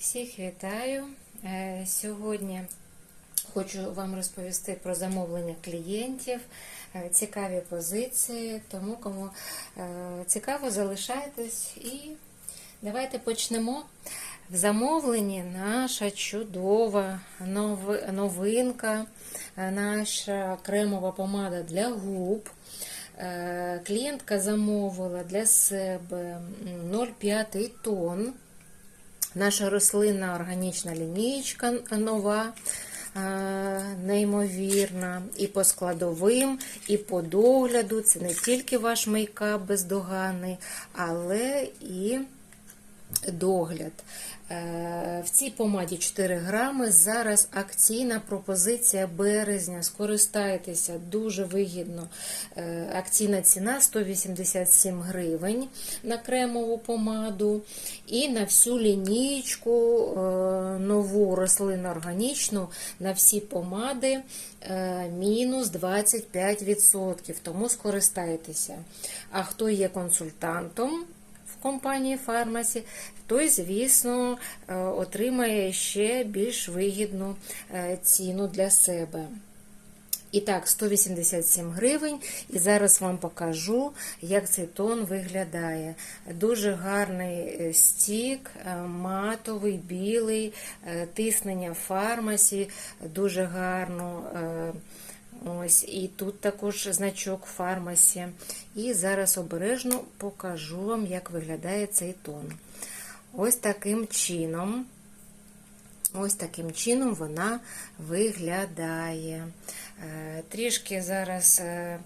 Всіх вітаю. Е, Сьогодні хочу вам розповісти про замовлення клієнтів, е, цікаві позиції. Тому, кому е, цікаво, залишайтесь і давайте почнемо. В замовленні наша чудова новинка, наша кремова помада для губ. Клієнтка замовила для себе 0,5 тонн. Наша рослинна органічна лінійка нова, е, неймовірна. І по складовим, і по догляду. Це не тільки ваш мейкап бездоганний, але і догляд. Е, В цій помаді 4 грами. Зараз акційна пропозиція березня. Скористайтеся дуже вигідно. Е, Акційна ціна 187 гривень на кремову помаду. І на всю лінійку е, нову рослинно органічну на всі помади мінус 25%. Тому скористайтеся. А хто є консультантом? Компанії Фармасі, той, звісно, е, отримає ще більш вигідну е, ціну для себе. І так, 187 гривень. І зараз вам покажу, як цей тон виглядає. Дуже гарний е, стік, матовий, білий, тиснення фармасі, дуже гарно. Ось, і тут також значок фармасі. І зараз обережно покажу вам, як виглядає цей тон. Ось таким чином. Ось таким чином вона виглядає. Е, Трішки зараз е,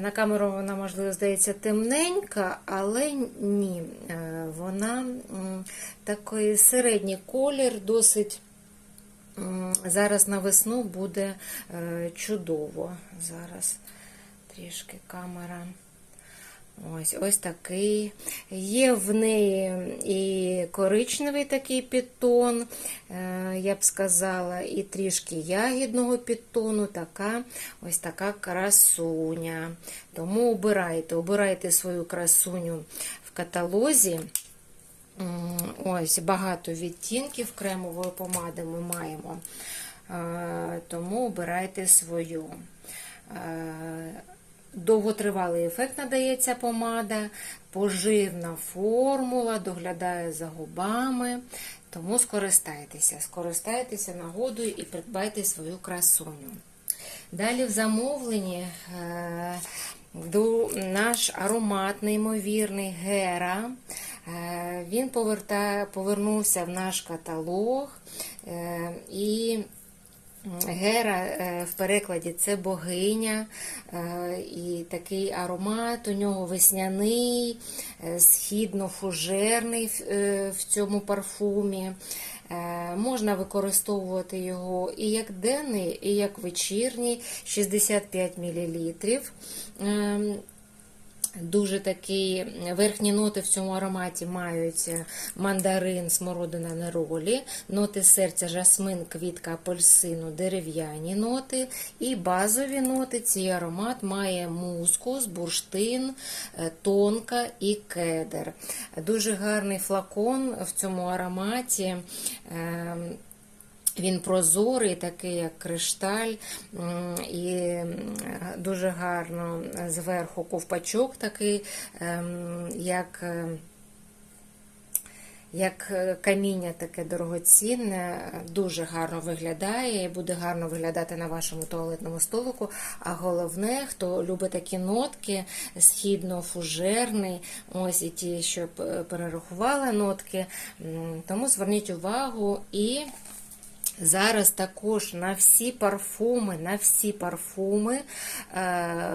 на камеру вона, можливо, здається темненька, але ні. Е, Вона такий середній колір, досить. Зараз на весну буде е, чудово. Зараз трішки камера. Ось ось такий. Є в неї і коричневий такий підтон, е, я б сказала, і трішки ягідного підтону, така ось така красуня. Тому обирайте, обирайте свою красуню в каталозі. Ось багато відтінків кремової помади ми маємо, Е, тому обирайте свою. Е, Довготривалий ефект надається помада, поживна формула, доглядає за губами. Тому скористайтеся, скористайтеся нагодою і придбайте свою красуню. Далі в замовленні е, наш аромат неймовірний Гера. Е, Він повертає, повернувся в наш каталог. е, І Гера е, в перекладі це богиня, і такий аромат у нього весняний, східно-фужерний в- цьому парфумі. Можна використовувати його і як денний, і як вечірній, 65 мл. Дуже такі верхні ноти в цьому ароматі мають мандарин, смородина неролі, ноти серця, жасмин, квітка, апельсину, дерев'яні ноти. І базові ноти. Цей аромат має мускус, бурштин, е, тонка і кедр. Дуже гарний флакон в цьому ароматі. Ем, він прозорий, такий як кришталь, і дуже гарно зверху ковпачок такий, ем, як, е, як е, каміння таке дорогоцінне, дуже гарно виглядає і буде гарно виглядати на вашому туалетному столику. А головне, хто любить такі нотки, східно-фужерний, ось і ті, що п- перерахувала нотки, тому зверніть увагу і. Зараз також на всі парфуми, на всі парфуми е,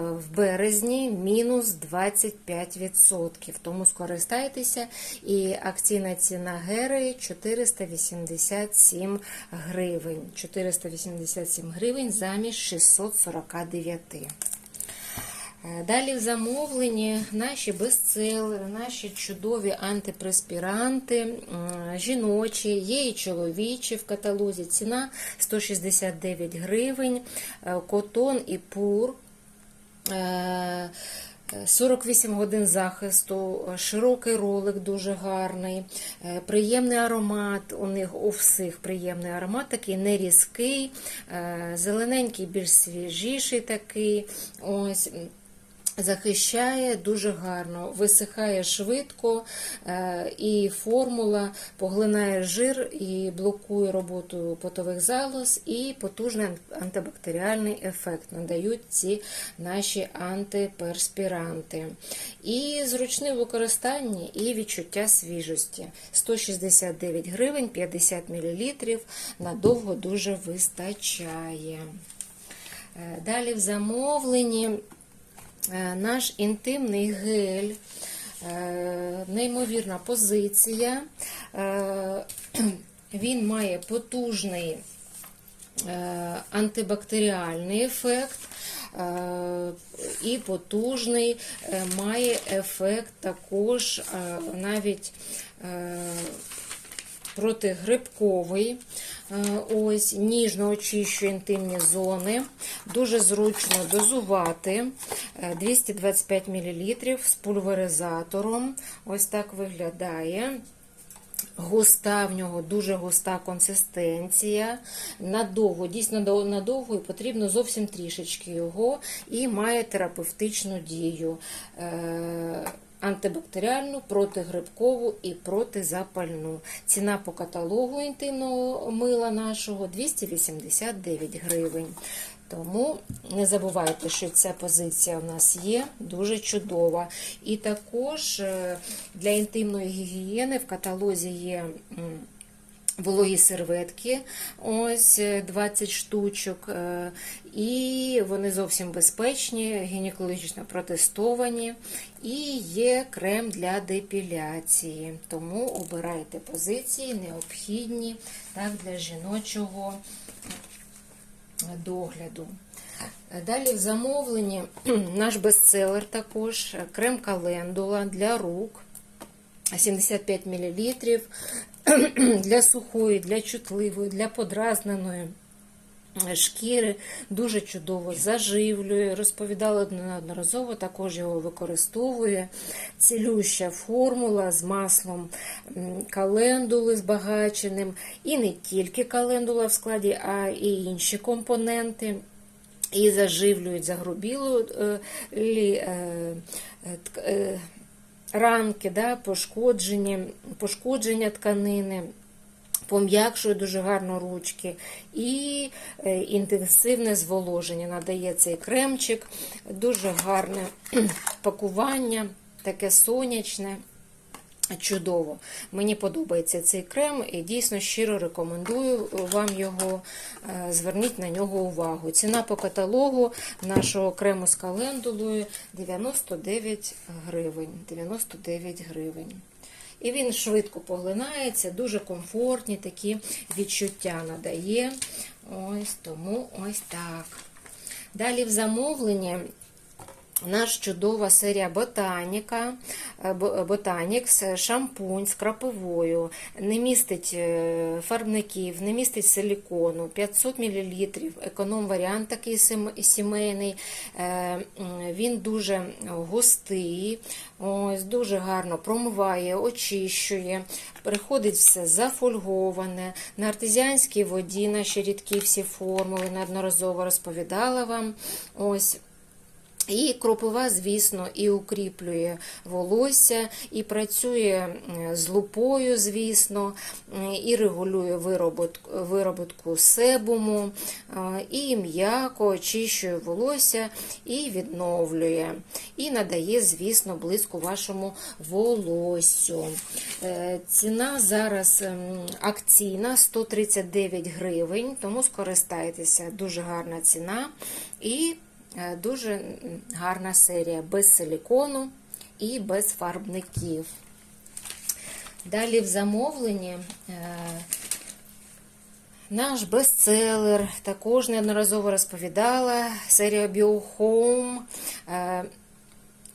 в березні мінус 25%. Тому скористайтеся. І акційна ціна Гери 487 гривень. 487 гривень замість 649. Е, Далі в замовленні наші бестселери, наші чудові антипреспіранти, жіночі, є і чоловічі в каталозі. Ціна 169 гривень, е, котон і пур. Е, 48 годин захисту, широкий ролик дуже гарний, е, приємний аромат. У них у всіх приємний аромат, такий не різкий, е, зелененький, більш свіжіший такий. Ось. Захищає дуже гарно, висихає швидко, е, і формула поглинає жир і блокує роботу потових залоз, і потужний антибактеріальний ефект надають ці наші антиперспіранти. І зручне в використанні, і відчуття свіжості. 169 гривень, 50 мл, надовго дуже вистачає. Е, Далі в замовленні. Е, наш інтимний гель, е, неймовірна позиція. Е, Він має потужний антибактеріальний ефект. І потужний має ефект також навіть протигрибковий. Ось, ніжно очищує інтимні зони. Дуже зручно дозувати. 225 мл з пульверизатором. Ось так виглядає. Густа в нього дуже густа консистенція. Надовго, дійсно надовго і потрібно зовсім трішечки його, і має терапевтичну дію. Антибактеріальну, протигрибкову і протизапальну. Ціна по каталогу інтимного мила нашого 289 гривень. Тому не забувайте, що ця позиція у нас є дуже чудова. І також для інтимної гігієни в каталозі є. Вологі серветки, ось 20 штучок, і вони зовсім безпечні, гінекологічно протестовані. І є крем для депіляції. Тому обирайте позиції, необхідні так, для жіночого догляду. Далі в замовленні наш бестселер також крем календула для рук 75 мл для сухої, для чутливої, для подразненої шкіри. Дуже чудово заживлює. Розповідала неодноразово, також його використовує. Цілюща формула з маслом календули збагаченим. І не тільки календула в складі, а і інші компоненти. І заживлюють загрубілу ранки, да, пошкодження, пошкодження тканини. Пом'якшує дуже гарно ручки і е, інтенсивне зволоження. Надає цей кремчик, дуже гарне пакування, таке сонячне. Чудово, мені подобається цей крем і дійсно щиро рекомендую вам його. Е, зверніть на нього увагу. Ціна по каталогу нашого крему з календулою 99 гривень. 99 гривень. І він швидко поглинається, дуже комфортні такі відчуття надає. Ось тому ось так. Далі в замовленні наш чудова серія Ботаніка, е, Ботанікс, шампунь з крапивою, не містить е, фарбників, не містить силікону, 500 мл, економ-варіант такий сімейний, е, він дуже густий, ось, дуже гарно промиває, очищує, приходить все зафольговане, на артезіанській воді, наші рідкі всі формули, неодноразово розповідала вам. ось. І кропива, звісно, і укріплює волосся, і працює з лупою, звісно, і регулює вироботку себуму, і м'яко очищує волосся і відновлює, і надає, звісно, блиску вашому волоссю. Е, ціна зараз акційна 139 гривень, тому скористайтеся, дуже гарна ціна. І дуже гарна серія без силікону і без фарбників. Далі в замовленні е, наш бестселер, також неодноразово розповідала серія BioHome.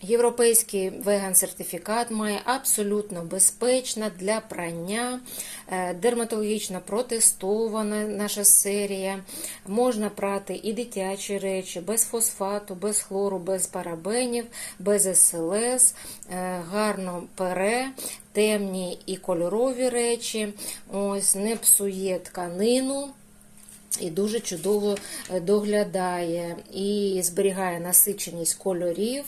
Європейський веган-сертифікат має абсолютно безпечна для прання, е, дерматологічно протестована наша серія. Можна прати і дитячі речі без фосфату, без хлору, без парабенів, без СЛС, е, гарно пере, темні і кольорові речі. Ось не псує тканину. І дуже чудово е, доглядає і зберігає насиченість кольорів,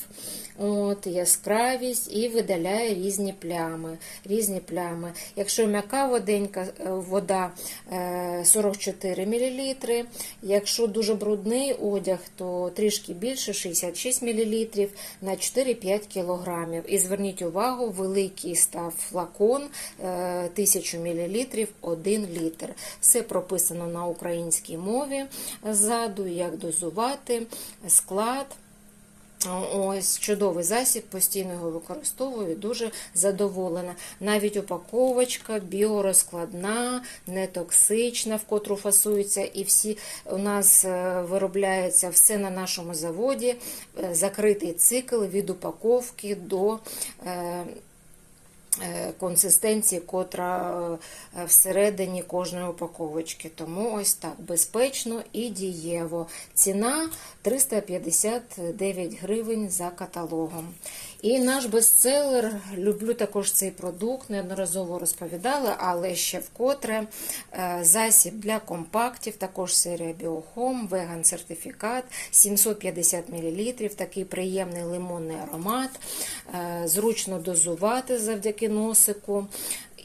от, яскравість і видаляє різні плями. Різні плями. Якщо м'яка воденька, е, вода е, 44 мл, якщо дуже брудний одяг, то трішки більше 66 мл на 4-5 кг. І зверніть увагу, великий став флакон е, 1000 мл 1 літр. Все прописано на українській мові ззаду, як дозувати, склад. Ось чудовий засіб, постійно його використовую, дуже задоволена. Навіть упаковочка біорозкладна, нетоксична, в котру фасується, і всі у нас е, виробляється все на нашому заводі, е, закритий цикл від упаковки до. Е, Консистенції, котра е, всередині кожної упаковочки. Тому ось так безпечно і дієво. Ціна 359 гривень за каталогом. І наш бестселер, люблю також цей продукт, неодноразово розповідала, але ще вкотре е, засіб для компактів, також серія Біохом, веган сертифікат, 750 мл, такий приємний лимонний аромат, е, зручно дозувати завдяки носику.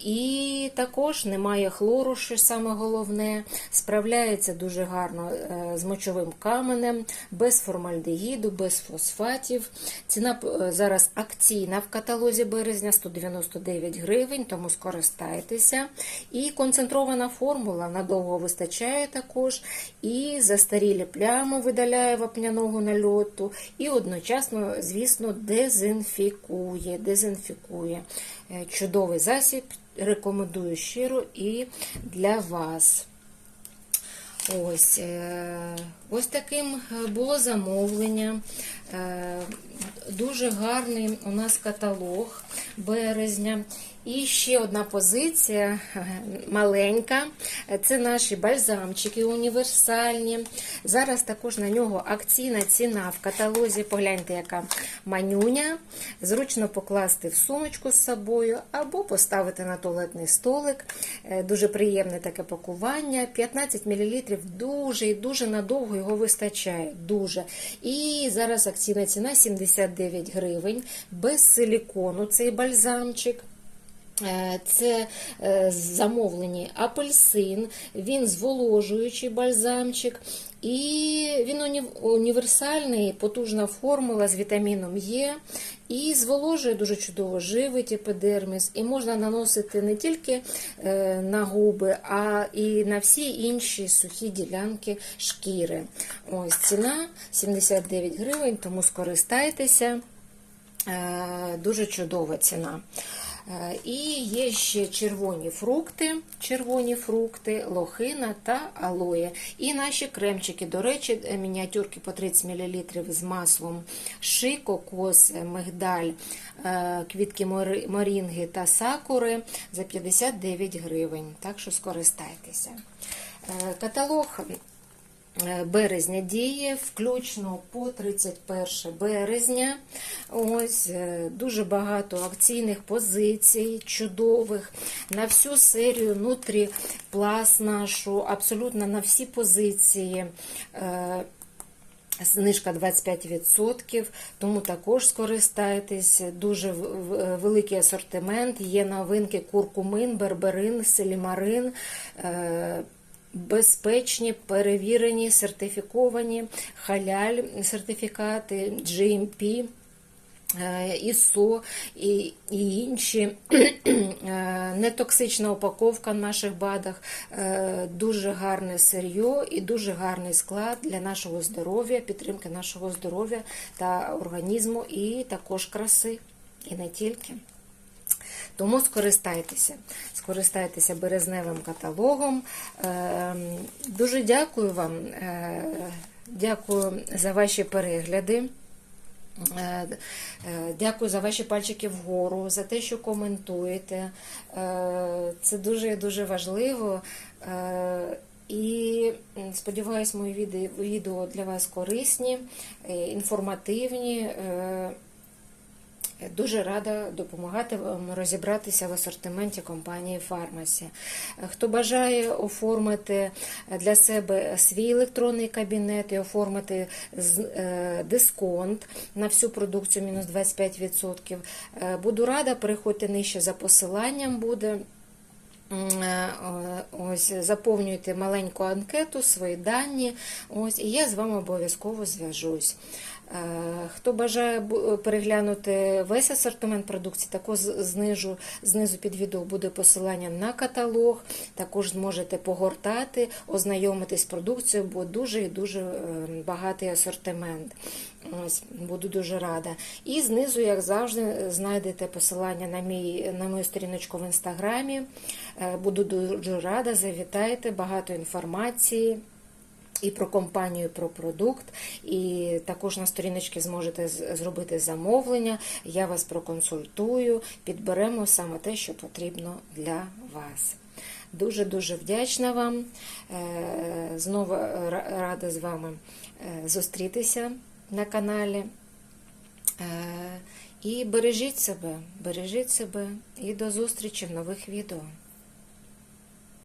І також немає хлору, що саме головне, справляється дуже гарно е, з мочовим каменем, без формальдегіду, без фосфатів. Ціна е, зараз акційна в каталозі березня 199 гривень, тому скористайтеся. І концентрована формула надовго вистачає також. І застарілі плями видаляє вапняного нальоту, і одночасно, звісно, дезінфікує. дезінфікує. Е, Чудовий засіб рекомендую щиро і для вас. Ось е, ось таким було замовлення. Е, Дуже гарний у нас каталог березня. І ще одна позиція е, маленька. Це наші бальзамчики універсальні. Зараз також на нього акційна ціна в каталозі. Погляньте, яка манюня. Зручно покласти в сумочку з собою або поставити на туалетний столик. Е, Дуже приємне таке пакування. 15 мл дуже і дуже надовго його вистачає. Дуже. І зараз акційна ціна 79 гривень. Без силікону цей бальзамчик. Е, Це е, замовлені апельсин, він зволожуючий бальзамчик, і він універсальний, потужна формула з вітаміном Е. І зволожує дуже чудово живить епідерміс. І можна наносити не тільки е, на губи, а і на всі інші сухі ділянки шкіри. Ось ціна 79 гривень, тому скористайтеся. Дуже чудова ціна. Е, І є ще червоні фрукти, червоні фрукти, лохина та алоє. І наші кремчики, до речі, е, мініатюрки по 30 мл з маслом ши, кокос, е, мигдаль, квітки морінги та сакури за 59 гривень. Так що скористайтеся. Каталог березня діє, включно по 31 березня. Ось е, дуже багато акційних позицій, чудових на всю серію нутріплас нашу, абсолютно на всі позиції. Е, Знижка 25%, тому також скористайтесь. Дуже великий асортимент. Є новинки куркумин, берберин, селімарин. Безпечні, перевірені, сертифіковані, халяль сертифікати, GMP. е, ІСО і, і інші Е, нетоксична упаковка в наших БАДах, е, дуже гарне сир'йо і дуже гарний склад для нашого здоров'я, підтримки нашого здоров'я та організму, і також краси, і не тільки. Тому скористайтеся, скористайтеся березневим каталогом. Е, Дуже дякую вам, е, дякую за ваші перегляди. Е, е, Дякую за ваші пальчики вгору, за те, що коментуєте. Це дуже дуже важливо. І м, сподіваюсь, мої відео- для вас корисні, інформативні. Е, Дуже рада допомагати вам розібратися в асортименті компанії Фармасі. Хто бажає оформити для себе свій електронний кабінет і оформити е, дисконт на всю продукцію мінус 25%, е, буду рада, переходьте нижче за посиланням буде. Е, Ось заповнюйте маленьку анкету, свої дані. Ось, і я з вами обов'язково зв'яжусь. Е, Хто бажає бу- переглянути весь асортимент продукції, також знижу, знизу під відео буде посилання на каталог. Також зможете погортати, ознайомитись з продукцією, бо дуже і дуже е, багатий асортимент. Ось, буду дуже рада. І знизу, як завжди, знайдете посилання на, мій, на мою сторіночку в інстаграмі. Е, Буду дуже рада, завітайте, багато інформації. І про компанію, і про продукт, і також на сторіночці зможете зробити замовлення. Я вас проконсультую, підберемо саме те, що потрібно для вас. Дуже дуже вдячна вам. Е, Знову рада з вами е, зустрітися на каналі. Е, І бережіть себе, бережіть себе і до зустрічі в нових відео.